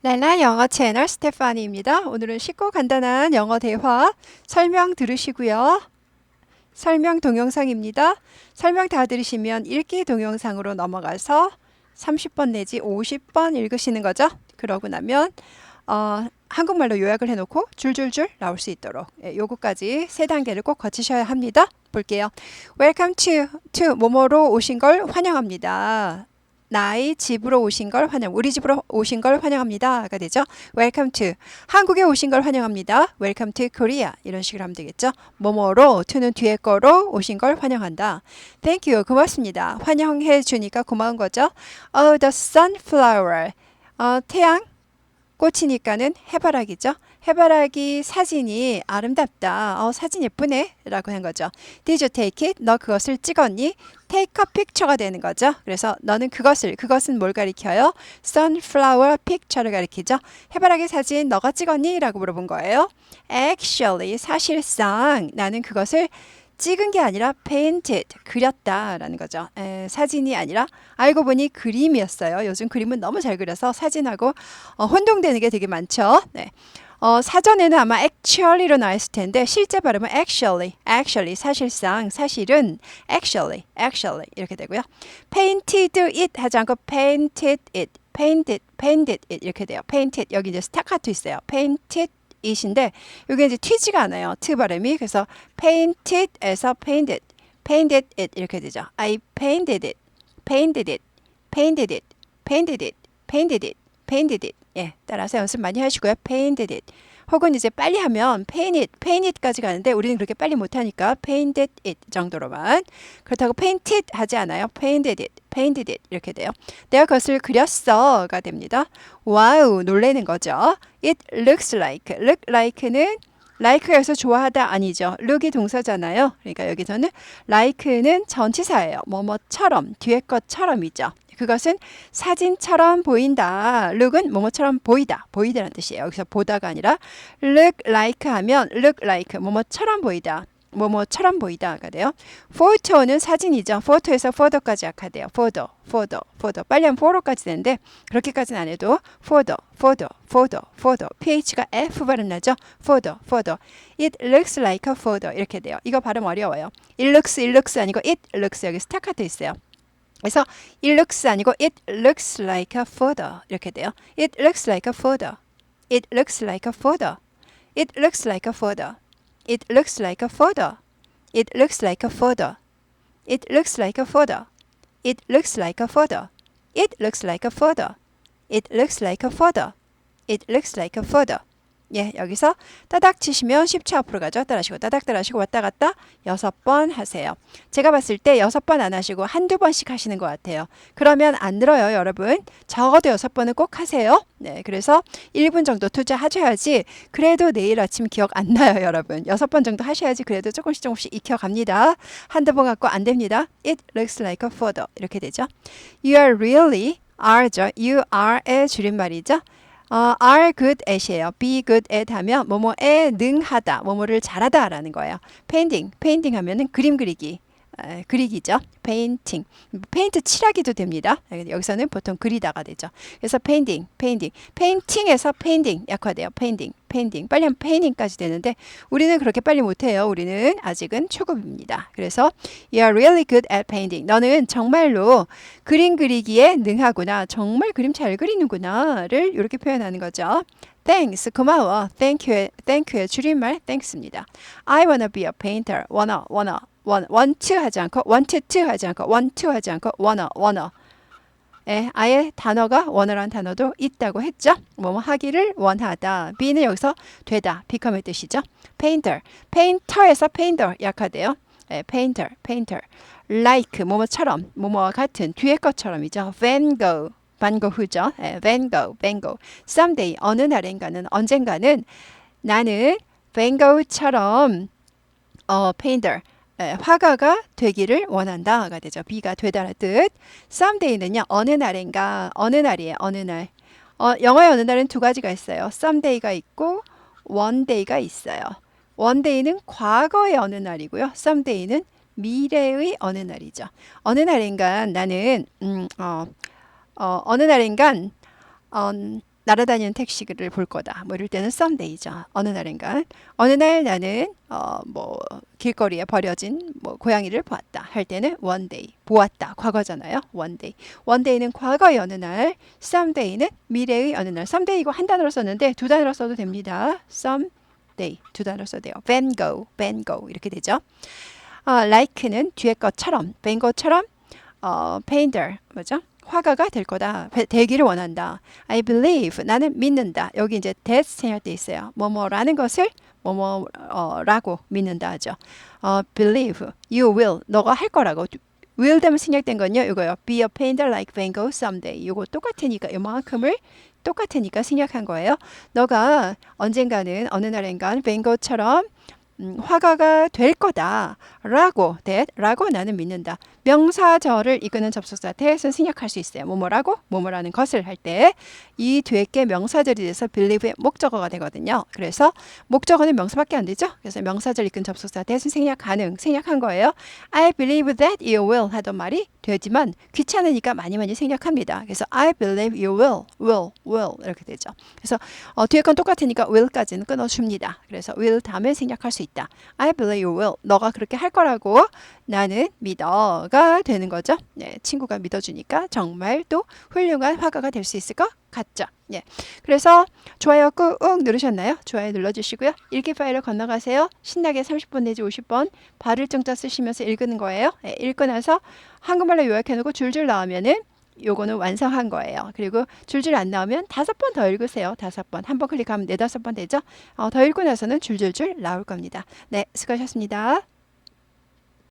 랄라 영어 채널 스테파니입니다. 오늘은 쉽고 간단한 영어 대화 설명 들으시고요. 설명 동영상입니다. 설명 다 들으시면 읽기 동영상으로 넘어가서 30번 내지 50번 읽으시는 거죠. 그러고 나면 어, 한국말로 요약을 해놓고 줄줄줄 나올 수 있도록 예, 요거까지 세 단계를 꼭 거치셔야 합니다. 볼게요. Welcome to, to 모모로 오신 걸 환영합니다. 나의 집으로 오신 걸 환영, 우리 집으로 오신 걸 환영합니다가 되죠. Welcome to 한국에 오신 걸 환영합니다. Welcome to Korea 이런 식으로 하면 되겠죠. 뭐뭐로 to는 뒤에 거로 오신 걸 환영한다. Thank you 고맙습니다. 환영해 주니까 고마운 거죠. Oh, the sunflower 어, 태양 꽃이니까는 해바라기죠. 해바라기 사진이 아름답다. 어, 사진 예쁘네. 라고 한 거죠. Did you take it? 너 그것을 찍었니? Take a picture가 되는 거죠. 그래서 너는 그것을, 그것은 뭘 가리켜요? Sunflower picture를 가리키죠. 해바라기 사진 너가 찍었니? 라고 물어본 거예요. Actually, 사실상 나는 그것을 찍은 게 아니라 painted, 그렸다라는 거죠. 에, 사진이 아니라 알고 보니 그림이었어요. 요즘 그림은 너무 잘 그려서 사진하고 어, 혼동되는 게 되게 많죠. 네. 어, 사전에는 아마 actually로 나왔을 텐데 실제 발음은 actually, actually 사실상 사실은 actually, actually 이렇게 되고요. painted it 하지 않고 painted it, painted, painted it 이렇게 돼요. painted 여기 이제 스타카토 있어요. painted it인데 이게 이제 튀지가 않아요. 트 발음이 그래서 painted에서 painted, painted it 이렇게 되죠. I painted it, painted it, painted it, painted it, painted it, painted it. 예, 따라서 연습 많이 하시고요. painted it. 혹은 이제 빨리 하면 paint it, paint it까지 가는데 우리는 그렇게 빨리 못하니까 painted it 정도로만 그렇다고 painted 하지 않아요. painted it, painted it 이렇게 돼요. 내가 그것을 그렸어가 됩니다. 와우 놀래는 거죠. It looks like, look like는 like가 여기서 좋아하다 아니죠. look이 동사잖아요. 그러니까 여기서는 like는 전치사예요. 뭐뭐처럼 뒤에 것처럼이죠. 그것은 사진처럼 보인다. look은 뭐뭐처럼 보이다. 보이다라는 뜻이에요. 여기서 보다가 아니라 look like 하면 look like 뭐뭐처럼 보이다. 뭐뭐처럼 보이다가 돼요. photo는 사진이죠. photo에서 photo까지 약하대요. photo, photo, photo. 빨리 하면 photo까지 되는데 그렇게까지는 안 해도 photo, photo, photo, photo. ph가 f 발음 나죠. photo, photo. It looks like a photo 이렇게 돼요. 이거 발음 어려워요. It looks, it looks 아니고 it looks 여기 스타카토 있어요. 그래서 it looks 아니고 it looks like a photo 이렇게 돼요. It looks like a photo. It looks like a photo. It looks like a photo. It looks like a photo. It looks like a photo. It looks like a photo. It looks like a photo. It looks like a photo. It looks like a photo. It looks like a photo. 예, 여기서 따닥 치시면 10초 앞으로 가죠. 따라하시고 따닥 따라하시고 왔다 갔다 여섯 번 하세요. 제가 봤을 때 여섯 번 안 하시고 한두 번씩 하시는 것 같아요. 그러면 안 늘어요, 여러분. 적어도 여섯 번은 꼭 하세요. 네, 그래서 1분 정도 투자하셔야지 그래도 내일 아침 기억 안 나요, 여러분. 여섯 번 정도 하셔야지 그래도 조금씩 조금씩 익혀갑니다. 한두 번 갖고 안 됩니다. It looks like a photo. 이렇게 되죠. You are really are죠. You are의 줄임말이죠. 어, are good at이에요. be good at 하면 뭐뭐에 능하다, 뭐뭐를 잘하다라는 거예요. painting, painting 하면은 그림 그리기. 에, 그리기죠. painting. 페인트 칠하기도 됩니다. 여기서는 보통 그리다가 되죠. 그래서 painting, painting. painting에서 painting 약화돼요. painting, painting. 빨리 하면 painting까지 되는데 우리는 그렇게 빨리 못해요. 우리는 아직은 초급입니다. 그래서 you are really good at painting. 너는 정말로 그림 그리기에 능하구나. 정말 그림 잘 그리는구나를 이렇게 표현하는 거죠. Thanks, 고마워. Thank you, thank you의 줄임말 thanks입니다. I wanna be a painter. wanna, wanna. Want to 하지 않고 to 하지 않고 to 하지 않고 wanna, wanna. 예, 아예 단어가 원어란 단어도 있다고 했죠. 뭐뭐 하기를 원하다. be는 여기서 되다, become의 뜻이죠. painter, painter에서 painter 약화돼요. 예, painter, painter. like 뭐뭐처럼, 뭐뭐와 같은 뒤에 것처럼이죠. Van Gogh, 반고흐죠. 예, Van Gogh, Van Gogh. someday 어느 날인가는 언젠가는 나는 Van Gogh처럼 어, painter 에, 화가가 되기를 원한다가 되죠. 비가 되다는 뜻. someday는요. 어느 날인가 어느 날이에요. 어느 날. 어, 영어의 어느 날은 두 가지가 있어요. someday가 있고 day가 있어요. day는 과거의 어느 날이고요. someday는 미래의 어느 날이죠. 어느 날인가 나는 음, 어, 어, 어느 날인간 어, 날아다니는 택시를 볼 거다. 뭐 이럴 때는 썸데이죠. 어느 날인가. 어느 날 나는 어 뭐 길거리에 버려진 뭐 고양이를 보았다. 할 때는 day. 보았다. 과거잖아요. one day는 과거의 어느 날, someday는 미래의 어느 날. 이거 한 단어로 썼는데 두 단어로 써도 됩니다. someday 두 단어로 써도 돼요. van Gogh, 이렇게 되죠. 어, like는 뒤에 것처럼, Gogh처럼 어, painter 뭐죠? 화가가 될 거다. 배- 되기를 원한다. I believe 나는 믿는다. 여기 이제 that 생략 돼 있어요. 뭐뭐라는 것을 뭐뭐라고 믿는다 하죠. 어, believe you will 너가 할 거라고 will 되면 생략된 건요. 이거요. be a painter like Van Gogh someday. 이거 똑같으니까 이만큼을 똑같으니까 생략한 거예요. 너가 언젠가는 어느 날엔간 벤 고처럼 음, 화가가 될 거다라고 that라고 나는 믿는다. 명사절을 이끄는 접속사 that은 생략할 수 있어요. 뭐뭐라고 뭐뭐라는 것을 할 때이 뒤에 게 명사절이 돼서 believe의 목적어가 되거든요. 그래서 목적어는 명사밖에 안 되죠. 그래서 명사절 이끈 접속사 that은 생략 가능 생략한 거예요. I believe that you will 하던 말이 되지만 귀찮으니까 많이 많이 생략합니다. 그래서 I believe you will, will, will 이렇게 되죠. 그래서 어, 뒤에 건 똑같으니까 will까지는 끊어줍니다. 그래서 will 다음에 생략할 수 있다. I believe you will. 너가 그렇게 할 거라고 나는 믿어가 되는 거죠. 네, 친구가 믿어주니까 정말 또 훌륭한 화가가 될 수 있을 것 같죠. 예. 그래서 좋아요 꾹 누르셨나요? 좋아요 눌러주시고요. 일기 파일을 건너가세요. 신나게 30번 내지 50번 발을 정자 쓰시면서 읽는 거예요. 예, 읽고 나서 한국말로 요약해놓고 줄줄 나오면은 요거는 완성한 거예요. 그리고 줄줄 안 나오면 다섯 번 더 읽으세요. 다섯 번. 한 번 클릭하면 네다섯 번 되죠. 어, 더 읽고 나서는 줄줄줄 나올 겁니다. 네, 수고하셨습니다.